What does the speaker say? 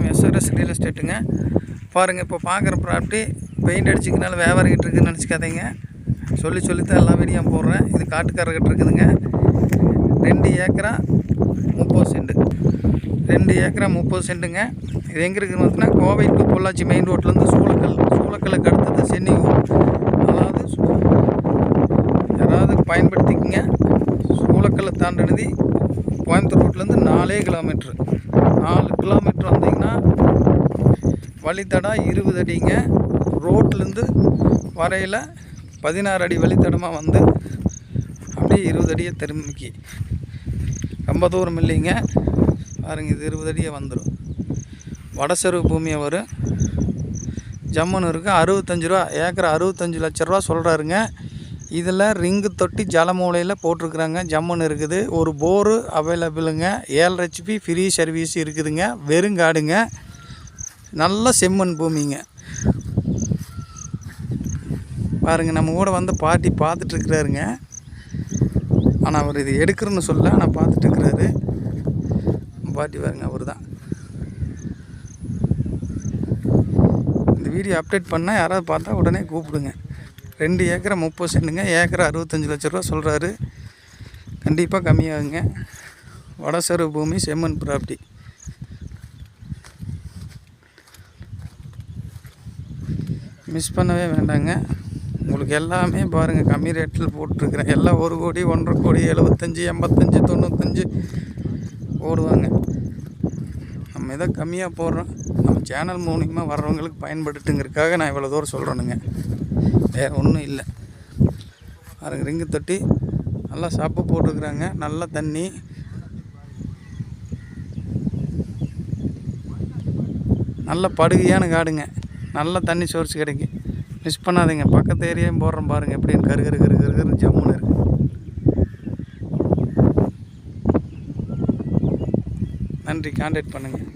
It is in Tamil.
ஃப்ரம் எஸ்ஆர்எஸ் ரியல் எஸ்டேட்டுங்க பாருங்கள் இப்போ பார்க்குற ப்ராப்பர்ட்டி பெயிண்ட் அடிச்சுக்கனால வியாபாரிக்கிட்டு இருக்குன்னு நினச்சிக்காதீங்க. சொல்லி சொல்லித்தான் எல்லா வீடியோ போடுறேன். இது காட்டுக்காரர்கிட்ட இருக்குதுங்க. ரெண்டு ஏக்கரா முப்பது சென்ட்டு ரெண்டு ஏக்கரா முப்பது சென்ட்டுங்க. இது எங்கே இருக்குதுன்னு பார்த்தீங்கன்னா கோவை டு பொள்ளாச்சி மெயின் ரோட்லேருந்து சூளக்கல் சூளக்கல்லுக்கு அடுத்தது சென்னியூர். அதாவது யாராவது பயன்படுத்திக்கங்க. சூளக்கல்லை தாண்டினது கோயம்புத்தூர் ரோட்லேருந்து நாலே கிலோமீட்ரு நாலு கிலோமீட்டர் வழித்தடம் இருபது அடிங்க. ரோட்லேருந்து வரையில் பதினாறு அடி வழித்தடமாக வந்து அப்படியே இருபது அடியை திரும்பிக்கி. ரொம்ப தூரம் இல்லைங்க. பாருங்க இது இருபது அடியை வந்துடும் வடசெருவு பூமியை வரும் ஜம்முன்னு இருக்குது அறுபத்தஞ்சு ரூபா ஏக்கர் அறுபத்தஞ்சு லட்ச ரூபா சொல்கிறாருங்க இதில் ரிங்கு தொட்டி ஜலமூலையில் போட்டிருக்குறாங்க. ஜம்முன்னு இருக்குது. ஒரு போரு அவைலபிளுங்க. ஏழு ஹெச்பி ஃப்ரீ சர்வீஸ் இருக்குதுங்க. வெறுங்காடுங்க நல்ல செம்மண் பூமிங்க. பாருங்கள் நம்ம கூட வந்து பாட்டி பார்த்துட்ருக்குறாருங்க. ஆனால் அவர் இது எடுக்கிறேன்னு சொல்ல ஆனால் பார்த்துட்ருக்குறாரு. பாட்டி பாருங்க அவர் தான் இந்த வீடியோ அப்டேட் பண்ணால் யாராவது பார்த்தா உடனே கூப்பிடுங்க. ரெண்டு ஏக்கரை முப்பது சென்ட்டுங்க ஏக்கரை அறுபத்தஞ்சு லட்ச ரூபா சொல்கிறாரு கண்டிப்பாக கம்மியாகுங்க. வடசரு பூமி செம்மண் ப்ராப்பர்ட்டி மிஸ் பண்ணவே வேண்டாங்க. உங்களுக்கு எல்லாமே பாருங்கள் கம்மி ரேட்டில் போட்டிருக்கிறேன். எல்லாம் ஒரு கோடி ஒன்றரை கோடி எழுபத்தஞ்சி எண்பத்தஞ்சு தொண்ணூத்தஞ்சு போடுவாங்க நம்ம இதை கம்மியாக போடுறோம். நம்ம சேனல் மூலியமாக வர்றவங்களுக்கு பயன்படுத்துங்கிறதுக்காக நான் இவ்வளோ தூரம் சொல்கிறேனுங்க வேறு ஒன்றும் இல்லை. பாருங்க ரிங்கு தொட்டி நல்லா சாப்பு போட்டுருக்குறாங்க. நல்ல தண்ணி. நல்ல படுகையான காடுங்க. நல்ல தண்ணி சோர்ஸ் கிடைக்கும் மிஸ் பண்ணாதீங்க. பக்கத்து ஏரியாவும் போடுறோம் பாருங்கள் எப்படின்னு கரு கரு கரு கரு கரு ஜம்முன்னு இருக்குது நன்றி. கான்டாக்ட் பண்ணுங்கள்